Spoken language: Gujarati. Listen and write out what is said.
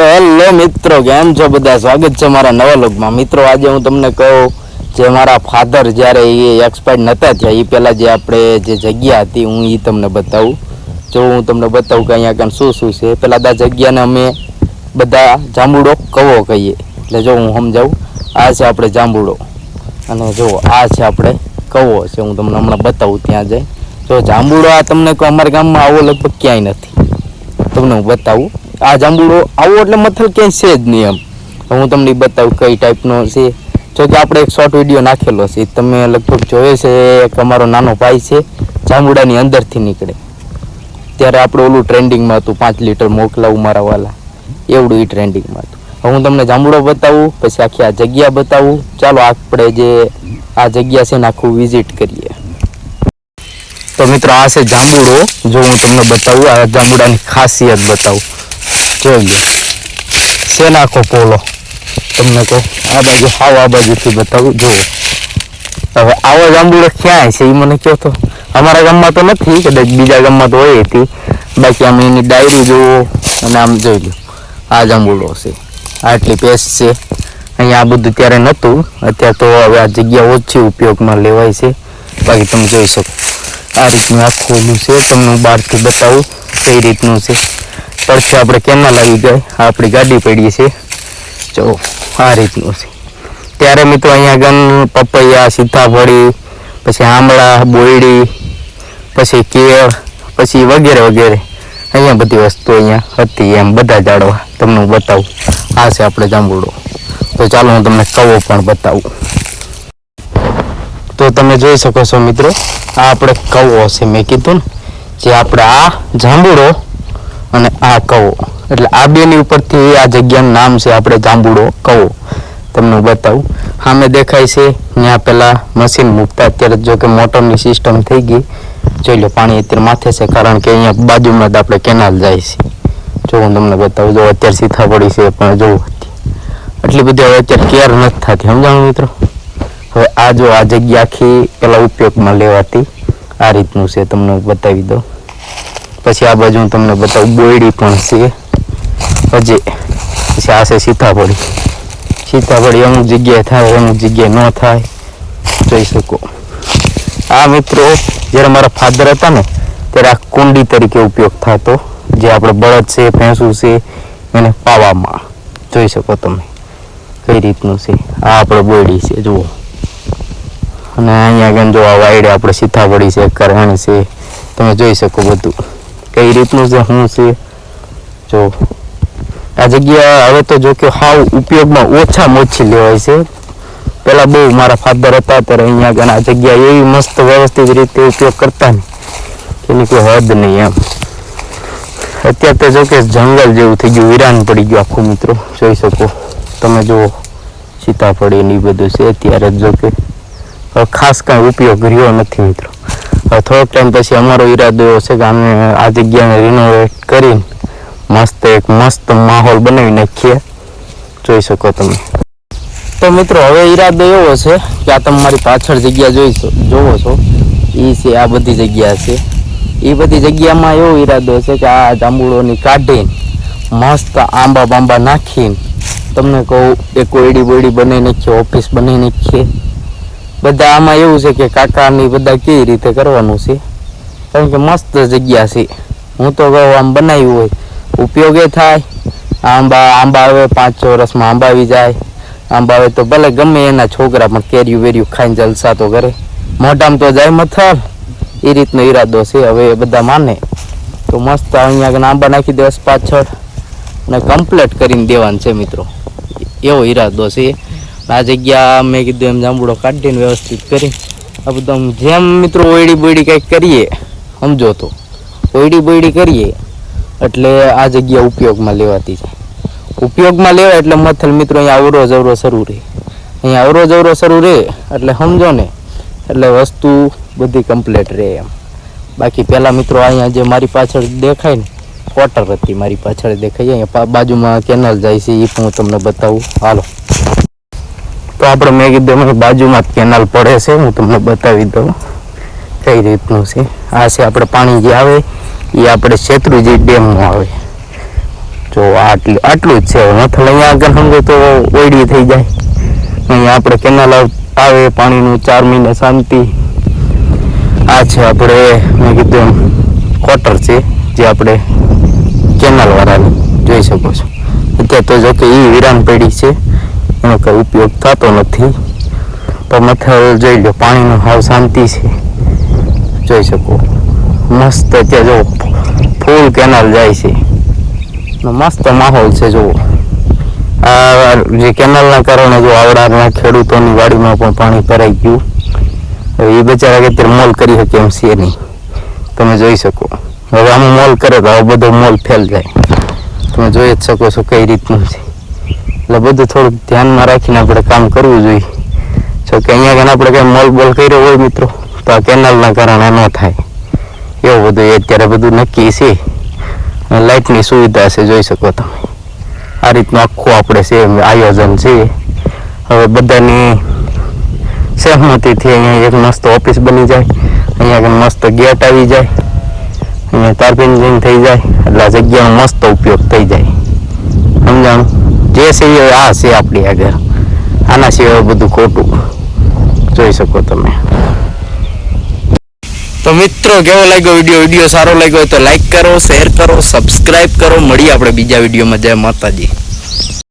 તો હેલો મિત્રો, કેમ છો બધા? સ્વાગત છે મારા નવા લોકમાં મિત્રો, આજે હું તમને કહું જે મારા ફાધર જ્યારે એ એક્સપાયર્ડ નહોતા થયા એ પહેલાં જે આપણે જે જગ્યા હતી, હું એ તમને બતાવું. જો હું તમને બતાવું કે અહીંયા કાંઈ શું શું છે પહેલાં આ જગ્યાને અમે બધા જાંબુડો કવો કહીએ. એટલે જો હું સમજાવું, આ છે આપણે જાંબુડો. અને જો આ છે આપણે કવો છે, હું તમને હમણાં બતાવું ત્યાં જઈ. જો જાંબુડો આ તમને કહું અમારા ગામમાં આવો લગભગ ક્યાંય નથી. તમને હું બતાવું. આ જાંબુડો આવો એટલે મથલ ક્યાંય છે જ નહીં એમ. હું તમને બતાવું કઈ ટાઈપનો છે. જો કે આપણે એક શોર્ટ વીડિયો નાખેલો છે. તમે લગભગ જોયો છે એક અમારો નાનો ભાઈ છે, જાંબુડાની અંદરથી નીકળે. ત્યારે આપણે ઓલું ટ્રેન્ડિંગમાં હતું, પાંચ લીટર મોકલાવું મારા વાલા. એવડું એ ટ્રેન્ડિંગમાં હતું. હું તમને જાંબુડો બતાવું, પછી આખી આ જગ્યા બતાવું. ચાલો આપણે જે આ જગ્યા છે ને આખું વિઝિટ કરીએ. તો મિત્રો, આ છે જાંબુડો. જો હું તમને બતાવું, આ જાંબુડાની ખાસિયત બતાવું. જોઈ છે નાખો પોલો. તમને કહું, આ બાજુ હાવ આ બાજુથી બતાવું જો હવે આવો જાંબુડો ક્યાંય છે એ મને કહો તો. અમારા ગામમાં તો નથી, કદાચ બીજા ગામમાં તો હોય હતી બાકી આમ એની ડાયરી જુઓ અને આમ જોઈ લો આ જાંબુડો છે, આટલી પેસ્ટ છે. અહીંયા આ બધું ત્યારે નહોતું, અત્યારે તો હવે આ જગ્યા ઓછી ઉપયોગમાં લેવાય છે. બાકી તમે જોઈ શકો. આ રીતનું આખું છે, તમને બહારથી બતાવું, કઈ રીતનું છે. પછી આપણે કેનાલ આવી ગઈ. આપણી ગાડી પડી છે. જો, આ રીતનું છે. ત્યારે મિત્રો અહીંયા ગન પપૈયા, સીતાફળી, પછી આમળા, બોયડી, પછી કેળ, પછી વગેરે વગેરે અહીંયા બધી વસ્તુ અહીંયા હતી એમ બધા જાડવા. તમને હું બતાવું. આ છે આપણે જાંબુડો તો ચાલો હું તમને કવો પણ બતાવું. તો તમે જોઈ શકો છો મિત્રો, આ આપણે કવો છે. મેં કીધું ને, જે આપણે આ જાંબુડો અને આ કવો. એટલે આ બેની ઉપરથી આ જગ્યાનું નામ છે આપણે જાંબુડો કવો. તમને બતાવું. સામે દેખાય છે ત્યાં પેલા મશીન મૂકતા અત્યારે જો કે મોટરની સિસ્ટમ થઈ ગઈ. જોઈ લો, પાણી અત્યારે માથે છે, કારણ કે અહીંયા બાજુમાં જ આપણે કેનાલ જાય છે. જો હું તમને બતાવું, જો અત્યારે સીતાફળી છે, પણ જો એટલી બધી હવે અત્યારે કેર નથી થતી. સમજાણું મિત્રો? હવે આ જો આ જગ્યા આખી પેલા ઉપયોગમાં લેવાતી આ રીતનું છે, તમને બતાવી દઉં. પછી આ બાજુ તમને બતાવું, બોયડી પણ છે. હજી, પછી આ છે સીતાફળી. સીતાફળી અમુક જગ્યાએ થાય, અમુક જગ્યાએ ન થાય. જોઈ શકો. આ મિત્રો, જ્યારે મારા ફાધર હતા ને, ત્યારે આ કુંડી તરીકે ઉપયોગ થતો, જે આપણે બળદ છે, ભેંસું છે, એને પાવામાં. જોઈ શકો તમે, કઈ રીતનું છે. આ આપણે બોયડી છે, જુઓ. અને અહીંયા આગળ જો આ વાયડે આપણે સીતાફળી છે કરણ છે, તમે જોઈ શકો બધું. કઈ રીતનું છે, શું છે? જો, આ જગ્યા હવે તો જો કે હાવ ઉપયોગમાં ઓછામાં ઓછી લેવાય છે. પેલા બહુ મારા ફાધર હતા, ત્યારે અહીંયા આગળ આ જગ્યા એવી મસ્ત વ્યવસ્થિત રીતે ઉપયોગ કરતા ને, એની કોઈ હદ નહીં એમ. અત્યારે તો જો કે જંગલ જેવું થઈ ગયું, વિરાન પડી ગયું આખું મિત્રો, જોઈ શકો. તમે જુઓ સીતાફળી ને એ બધું છે, અત્યારે જો કે ખાસ કાંઈ ઉપયોગ રહ્યો નથી મિત્રો. થોડોક ટાઈમ પછી અમારો ઈરાદો એવો છે કે અમે આ જગ્યાને રિનોવેટ કરીને મસ્ત એક મસ્ત માહોલ બનાવી નાખીએ. જોઈ શકો તમે. તો મિત્રો, હવે ઈરાદો એવો છે કે આ તમે મારી પાછળ જગ્યા જોઈ જોવો છો. એ છે, આ બધી જગ્યા છે. એ બધી જગ્યામાં એવો ઈરાદો છે કે આ જાંબુડોની કાઢીને મસ્ત આંબા બાંબા નાખીને તમને કહું, એક કોયડી બોયડી બનાવી નાખીએ ઓફિસ બનાવી નાખીએ. બધા આમાં એવું છે કે કાકાની બધા કેવી રીતે કરવાનું છે? કારણ કે મસ્ત જગ્યા છે. હું તો કહું આમ બનાવ્યું હોય. ઉપયોગે થાય. આંબા આંબા આવે પાંચ છ વર્ષમાં આંબા આવી જાય. આંબા આવે તો ભલે ગમે એના છોકરા પણ કેર્યું વેર્યું ખાઈને જલસા તો કરે. મોઢામાં તો જાય મથલ એ રીતનો ઈરાદો છે. હવે એ બધા માને. તો મસ્ત અહીંયા આંબા નાખી દે પાછળ. અને કમ્પ્લીટ કરીને દેવાનું છે મિત્રો. એવો ઈરાદો છે. આ જગ્યા મેં કીધું એમ જાંબુડો કાઢીને વ્યવસ્થિત કરી. આ બધું જેમ મિત્રો ઓયડી બોયડી કંઈક કરીએ, સમજો તો. ઓયડી બોયડી કરીએ, એટલે આ જગ્યા ઉપયોગમાં લેવાતી છે. ઉપયોગમાં લેવાય એટલે મથલ મિત્રો અહીંયા અવરો જવરો શરૂ રહે. અહીંયા અવરો જવરો શરૂ રહે એટલે સમજો ને, એટલે વસ્તુ બધી કમ્પ્લીટ રહે એમ. બાકી પહેલાં મિત્રો અહીંયા જે મારી પાછળ દેખાય ને ક્વાર્ટર હતી મારી પાછળ દેખાય. અહીંયા બાજુમાં કેનાલ જાય છે એ હું તમને બતાવું. હાલો. તો આપણે મેં કીધું મને બાજુમાં જ કેનાલ પડે છે, હું તમને બતાવી દઉં કઈ રીતનું છે. આ છે આપણે પાણી જે આવે એ આપણે શેત્રુજી ડેમનું આવે. જો આટલું આટલું જ છે. હવે અહીંયા આગળ સમજો તો ઓયડી થઈ જાય. અહીંયા આપણે કેનાલ આવે પાણીનું ચાર મહિના શાંતિ. આ છે આપણે, મેં કીધું એમ ક્વાર્ટર છે, જે આપણે કેનાલ વાળાની જોઈ શકો છો. અત્યારે તો જો કે એ વિરાન પડી છે. એનો કંઈ ઉપયોગ થતો નથી. તો મથલ જોઈ લો, પાણીનો હાવ શાંતિ છે. જોઈ શકો. મસ્ત ત્યાં જો ફૂલ કેનાલ જાય છે. મસ્ત માહોલ છે, જુઓ. આ જે કેનાલના કારણે જો આવડાના ખેડૂતોની વાડીમાં પણ પાણી ભરાઈ ગયું. હવે એ બચારા કે અત્યારે મોલ કરી શકે એમ છે નહીં. તમે જોઈ શકો. હવે આમાં મોલ કરે તો આવો બધો મોલ ફેલ જાય. તમે જોઈ જ શકો છો કઈ રીતનું છે. એટલે બધું થોડુંક ધ્યાનમાં રાખીને આપણે કામ કરવું જોઈએ. જો કે અહીંયા આગળ આપણે કંઈ મોલ બોલ કર્યો હોય મિત્રો, તો આ કેનાલના કારણે ન થાય. એવું બધું એ અત્યારે બધું નક્કી છે. લાઇટની સુવિધા છે, જોઈ શકો તમે. આ રીતનું આખું આપણે છે, આયોજન છે. હવે બધાની સહમતીથી અહીંયા એક મસ્ત ઓફિસ બની જાય. અહીંયા મસ્ત ગેટ આવી જાય. અહીંયા તારપિંજિંગ થઈ જાય, એટલે આ જગ્યાનો મસ્ત ઉપયોગ થઈ જાય. સમજાણું? એ આ છે આપણી આગળ. આના સિવાય બધું ખોટું. જોઈ શકો તમે. તો મિત્રો, કેવો લાગ્યો વીડિયો? વીડિયો સારો લાગ્યો હોય તો લાઈક કરો, શેર કરો સબસ્ક્રાઈબ કરો. મળીએ આપણે બીજા વિડીયોમાં. જય માતાજી.